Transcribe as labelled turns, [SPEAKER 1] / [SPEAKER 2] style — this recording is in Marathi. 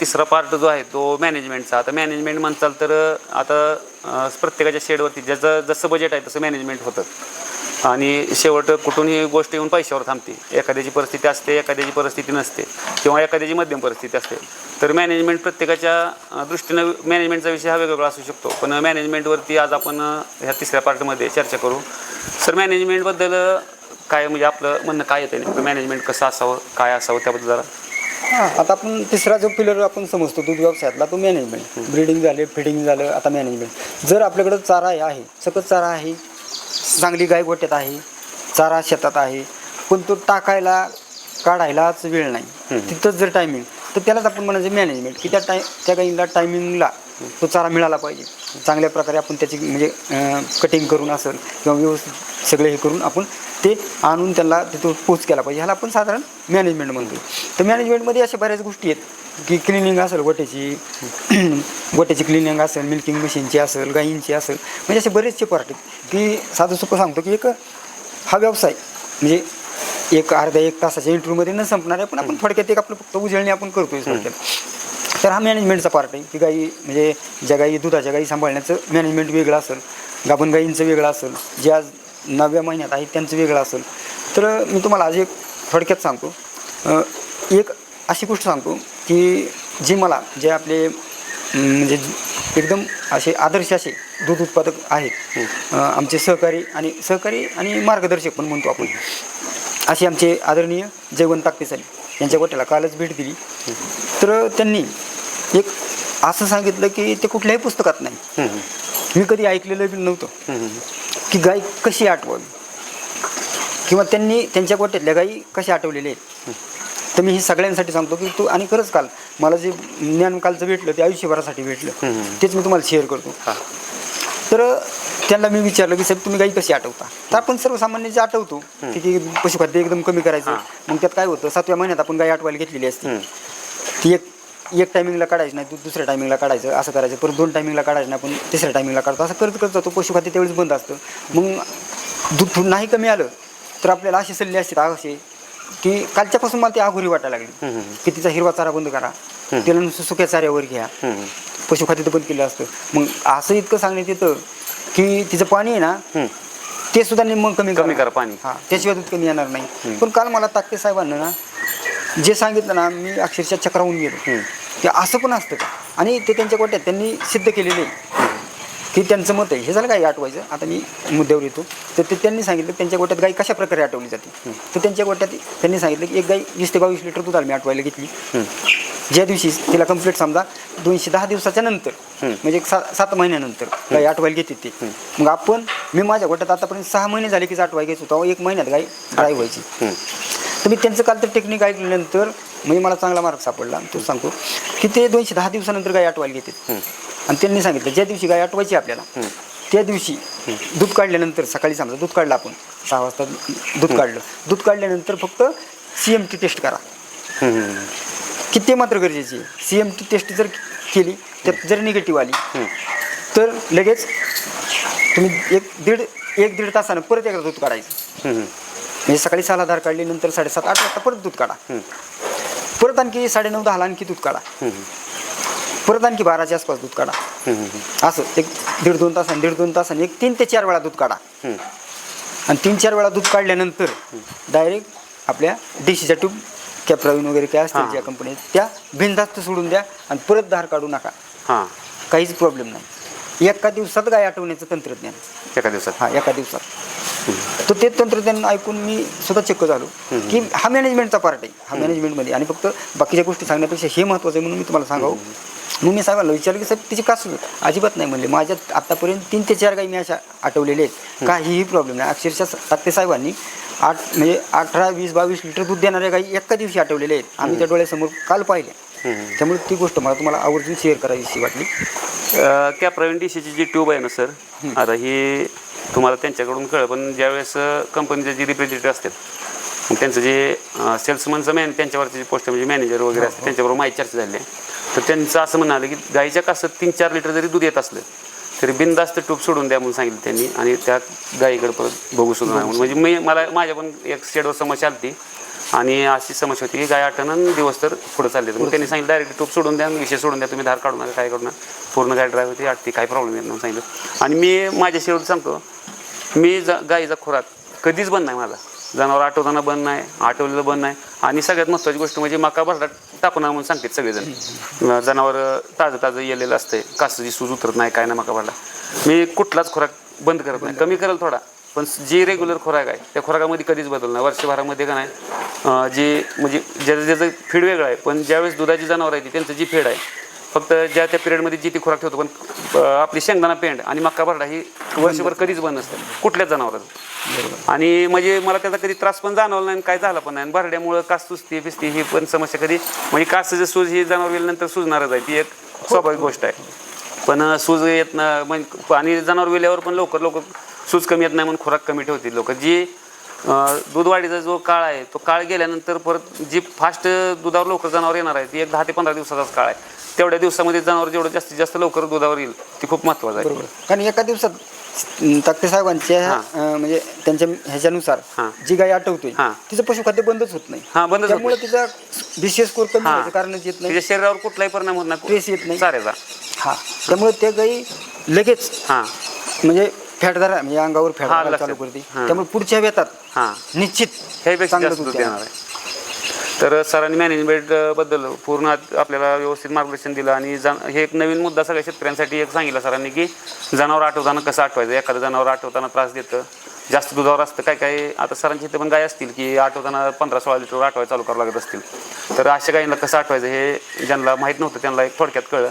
[SPEAKER 1] तिसरा पार्ट जो आहे तो मॅनेजमेंटचा आता मॅनेजमेंट म्हणताल तर आता प्रत्येकाच्या शेडवरती ज्याचं जसं बजेट आहे तसं मॅनेजमेंट होतं. आणि शेवट कुठूनही गोष्ट येऊन पैशावर थांबते. एखाद्याची परिस्थिती असते एखाद्याची परिस्थिती नसते. किंवा एखाद्याची मध्यम परिस्थिती असते. तर मॅनेजमेंट प्रत्येकाच्या दृष्टीनं मॅनेजमेंटचा विषय हा वेगवेगळा असू शकतो. पण मॅनेजमेंटवरती आज आपण ह्या तिसऱ्या पार्टमध्ये चर्चा करू. सर मॅनेजमेंटबद्दल काय म्हणजे आपलं म्हणणं काय येतं नेमकं? मॅनेजमेंट कसं असावं? काय असावं? त्याबद्दल जरा
[SPEAKER 2] हां आता आपण तिसरा जो पिलर आपण समजतो दूध व्यवसायातला तो मॅनेजमेंट ब्रीडिंग झाले फिडिंग झालं आता मॅनेजमेंट जर आपल्याकडं चारा आहे सकत चारा आहे चांगली गाय गोट्यात आहे चारा शेतात आहे पण तो टाकायला काढायलाच वेळ नाही. तिथंच जर टायमिंग तर त्यालाच आपण म्हणायचं मॅनेजमेंट की त्या टाय त्या गाईला टायमिंगला तो चारा मिळाला पाहिजे. चांगल्या प्रकारे आपण त्याची म्हणजे कटिंग करून असेल किंवा व्यवस्थित सगळे हे करून आपण ते आणून त्यांना तिथं पोच केला पाहिजे. ह्याला आपण साधारण मॅनेजमेंट म्हणतो तर मॅनेजमेंटमध्ये अशा बऱ्याच गोष्टी आहेत की क्लिनिंग असेल गोट्याची गोट्याची क्लिनिंग असेल मिल्किंग मशीनची असेल गायींची असेल म्हणजे असे बरेचसे पार्ट आहेत. की साधं सोपं सांगतो की एक हा व्यवसाय म्हणजे एक अर्ध्या एक तासाच्या इंटरव्ह्यूमध्ये न संपणार आहे पण आपण थोडक्यात एक आपलं फक्त उजळणी आपण करतोय थोडक्यात. तर हा मॅनेजमेंटचा पार्ट आहे की गाई म्हणजे ज्या गाई दुधाच्या गाई सांभाळण्याचं मॅनेजमेंट वेगळं असेल गाभण गाईंचं वेगळं असेल जे आज नवव्या महिन्यात आहेत त्यांचं वेगळं असेल. तर मी तुम्हाला आज एक थोडक्यात सांगतो. एक अशी गोष्ट सांगतो की जी मला जे आपले म्हणजे एकदम असे आदर्श असे दूध उत्पादक आहेत. अं, आमचे सहकारी आणि सहकारी आणि मार्गदर्शक पण म्हणतो आपण. असे आमचे आदरणीय जयवंत ताकपिसाली यांच्या गोट्याला कालच भेट दिली. तर त्यांनी एक असं सांगितलं की ते कुठल्याही पुस्तकात नाही. मी कधी ऐकलेलं बी नव्हतं. की गाय कशी आठवावी? किंवा त्यांनी त्यांच्या गोट्यातल्या गायी कशा आठवलेल्या आहेत? तर मी हे सगळ्यांसाठी सांगतो की तू आणि खरंच काल मला जे ज्ञान कालचं भेटलं ते आयुष्यभरासाठी भेटलं. तेच मी तुम्हाला शेअर करतो. तर त्यांना मी विचारलं की साहेब तुम्ही गाई कशी आठवता? तर आपण सर्वसामान्य जे आठवतो की ती पशुखाद्य एकदम कमी करायचं. मग त्यात काय होतं सातव्या महिन्यात आपण गाई आठवायला घेतलेली असते. ती एक एक टायमिंगला काढायची नाही तू दुसऱ्या टायमिंगला काढायचं असं करायचं. परत दोन टायमिंगला काढायचं नाही आपण तिसऱ्या टायमिंगला काढतो. असं करत करत जातो पशुखाद्य त्यावेळेस बंद असतं. मग दूध नाही कमी आलं तर आपल्याला असे सल्ले असतात असे की कालच्यापासून मला ती आघोरी वाटायला लागली. की तिचा हिरवा चारा बंद करा. त्याला नुसतं सुक्या चाऱ्यावर घ्या. पशुखाद्य तर बंद केलं असतं. मग असं इतकं सांगण्यात येतं की तिचं पाणी आहे ना ते सुद्धा निम्म कमी
[SPEAKER 1] कमी करा. पाणी.
[SPEAKER 2] हा त्याशिवाय दूध कमी येणार नाही. पण काल मला ताकते साहेबांना ना जे सांगितलं ना मी अक्षरशः चक्रावून गेलो. ते असं पण असतं का? आणि ते त्यांच्या गोट्यात त्यांनी सिद्ध केलेले. आहे की त्यांचं मत आहे. हे झालं काय आठवायचं? आता मी मुद्द्यावर येतो. तर ते त्यांनी सांगितलं त्यांच्या गोट्यात गाय कशा प्रकारे आठवली जाते? तर त्यांच्या गोट्यात त्यांनी सांगितलं की एक गाय वीस ते बावीस लिटर दूध मी आठवायला घेतली. ज्या दिवशी तिला कंप्लीट समजा दोनशे दहा दिवसाच्या नंतर म्हणजे एक सा सात महिन्यानंतर गाय आठवायला घेते ते. मग आपण मी माझ्या गोट्यात आतापर्यंत सहा महिने झाले की आठवाय घ्यायचं होतं. एक महिन्यात गाय ड्राय व्हायची. तर मी त्यांचं काल तर टेक्निक ऐकल्यानंतर म्हणजे मला चांगला मार्क सापडला. तो सांगतो की ते दोनशे दहा दिवसानंतर गाय आठवायला घेते आणि त्यांनी सांगितलं ज्या दिवशी गाय आठवायची आपल्याला त्या दिवशी दूध काढल्यानंतर सकाळी समजा दूध काढलं आपण सहा वाजता दूध काढलं. दूध काढल्यानंतर फक्त सी एम टी टेस्ट करा. की ते मात्र गरजेची सी एम टी टेस्ट जर केली त्यात जर निगेटिव्ह आली तर लगेच तुम्ही एक दीड एक दीड तासानं परत एकदा दूध काढायचं. म्हणजे सकाळी सहाला धार काढली नंतर साडेसात आठ वाजता परत दूध काढा. परत आणखी साडेनऊ दहाला आणखी दूध काढा. परत आणखी बाराच्या आसपास दूध काढा. असं एक दीड दोन तासांनी दीड दोन तासांनी एक तीन ते चार वेळा दूध काढा. आणि तीन चार वेळा दूध काढल्यानंतर डायरेक्ट आपल्या डिशीच्या ट्यूब कॅप्राविन वगैरे काय असतील. ज्या कंपनी त्या बिनधास्त सोडून द्या आणि परत धार काढू नका.
[SPEAKER 1] हां.
[SPEAKER 2] काहीच प्रॉब्लेम नाही. एका दिवसात गाय आठवण्याचं तंत्रज्ञान.
[SPEAKER 1] एका दिवसात.
[SPEAKER 2] हा एका दिवसात. तर ते तंत्रज्ञान ऐकून मी स्वतः चक्क झालो. की हा मॅनेजमेंटचा पार्ट आहे. हा मॅनेजमेंटमध्ये आणि फक्त बाकीच्या गोष्टी सांगण्यापेक्षा हे महत्त्वाचं आहे म्हणून मी तुम्हाला सांगावं. मग मी साहेबांना विचारलं की साहेब तिची का सुरू अजिबात नाही म्हणले. माझ्यात आतापर्यंत तीन ते चार गाई मी अशा आठवलेले आहेत. काहीही प्रॉब्लेम नाही. अक्षरशः तात्ते साहेबांनी आठ म्हणजे अठरा वीस बावीस लिटर दूध देणाऱ्या गाई एका दिवशी आठवलेले आहेत. आम्ही त्या डोळ्यासमोर काल पाहिल्या. त्यामुळे ती गोष्ट मला तुम्हाला आवर्जून शेअर करावीशी वाटली.
[SPEAKER 1] कॅप्रवीण डीसीची जी ट्यूब आहे ना सर आता ही तुम्हाला त्यांच्याकडून कळ पण ज्यावेळेस कंपनीचे जे रिप्रेझेंटेटिव्ह असतात त्यांचं जे सेल्समनचं मॅन त्यांच्यावरचे जे पोस्ट म्हणजे मॅनेजर वगैरे असतात त्यांच्याबरोबर माहिती चर्चा झाली आहे. तर त्यांचं असं म्हणणं आलं की गाईच्या कासत तीन चार लिटर जरी दूध येत असलं तरी बिनदास्त ट्यूब सोडून द्या म्हणून सांगितलं त्यांनी आणि त्या गाईकडे परत बघू सुद्धा म्हणून. म्हणजे मी मला माझ्या पण एक शेडवर समस्या आली आणि अशी समस्या होती की गाय आटणं आणि दिवस तर पुढे चालले. मग त्यांनी सांगितलं डायरेक्ट टूप सोडून द्या विषय सोडून द्या तुम्ही धार काढू नका काय करू नका. पूर्ण गाय ड्राईव्ह होती आटती काही प्रॉब्लेम येत नाही सांगितलं. आणि मी माझ्या शेवट सांगतो मी ज गाईचा खुराक कधीच बंद नाही माझा. जनावर आठवताना बंद नाही आठवलेलं बंद नाही. आणि सगळ्यात महत्त्वाची गोष्ट म्हणजे मका भरडा टाकून म्हणून सांगतात सगळेजण. जनावर ताजं ताजं येलेलं असतंय कासाची सूज उतरत नाही काय नाही मका भरडा मी कुठलाच खुराक बंद करत नाही. कमी करेल थोडा. पण जी रेग्युलर खुराक आहे त्या खुराकामध्ये कधीच बदल नाही. वर्षभरामध्ये का नाही जी म्हणजे ज्याचं ज्याचं फीड वेगळं आहे पण ज्यावेळेस दुधाची जनावर आहे ती त्यांचं जी फीड आहे फक्त ज्या त्या पिरियडमध्ये जी ती खुराक ठेवतो पण आपली शेंगदाणा पेंड आणि मक्का भरडा ही वर्षभर कधीच बंद नसतं कुठल्याच जनावराचं. आणि म्हणजे मला त्याचा कधी त्रास पण जाणवला नाही काय झाला पण नाही. आणि भरड्यामुळं कास सुस्ती फिस्ती ही पण समस्या कधी म्हणजे कासचं सूज ही जनावर गेल्यानंतर सुजणारच आहे ती एक स्वाभाविक गोष्ट आहे. पण सूज येत ना म्हणजे आणि जनावर वेल्यावर पण लवकर लवकर सूज कमी येत नाही म्हणून खुराक कमी ठेवतील लोक. जी अं, दूध वाढीचा जो काळ आहे तो काळ गेल्यानंतर परत जी फास्ट दुधावर लवकर जनावर येणार आहे ती एक दहा ते पंधरा दिवसाचाच काळ आहे. तेवढ्या दिवसामध्ये जनावर जेवढं जास्तीत जास्त लवकर दुधावर येईल ती खूप महत्त्वाचं आहे.
[SPEAKER 2] कारण एका दिवसात ताकते साहेबांच्या म्हणजे त्यांच्या ह्याच्यानुसार
[SPEAKER 1] हां.
[SPEAKER 2] जी गाय आठवतोय
[SPEAKER 1] हां.
[SPEAKER 2] तिचं पशुखाद्य बंदच होत नाही.
[SPEAKER 1] हां, होत
[SPEAKER 2] त्यामुळे तिचा बीसीएस स्कोर कमी. व्हायचं कारणच येत नाही.
[SPEAKER 1] शरीरावर कुठलाही परिणाम होत
[SPEAKER 2] ट्रेस येत नाही.
[SPEAKER 1] चाऱ्याचा
[SPEAKER 2] हा. त्यामुळे त्या गाई लगेच
[SPEAKER 1] हां.
[SPEAKER 2] म्हणजे फॅटदार म्हणजे अंगावर फॅट
[SPEAKER 1] हां,
[SPEAKER 2] चालू
[SPEAKER 1] लक्षात.
[SPEAKER 2] करते.
[SPEAKER 1] हां.
[SPEAKER 2] त्यामुळे पुढच्या वेतात
[SPEAKER 1] हां.
[SPEAKER 2] निश्चित
[SPEAKER 1] ह्यापेक्षा
[SPEAKER 2] चांगलं
[SPEAKER 1] जास्त
[SPEAKER 2] दूध
[SPEAKER 1] दूध
[SPEAKER 2] देणार.
[SPEAKER 1] आहे. तर सरांनी मॅनेजमेंटबद्दल पूर्ण आत- आपल्याला व्यवस्थित मार्गदर्शन दिलं आणि जा हे एक नवीन मुद्दा सगळ्या शेतकऱ्यांसाठी एक सांगितलं सरांनी की जनावर आठवताना कसं आठवायचं? एखादं जनावर आठवताना त्रास देतं. जास्त दुधावर असतं काय काय? आता सरांच्या इथे पण गाय असतील की आठवताना पंधरा सोळा लिटर आठवायला चालू करावं लागत असतील. तर अशा गायींना कसं आठवायचं हे ज्यांना माहीत नव्हतं त्यांना एक थोडक्यात कळलं.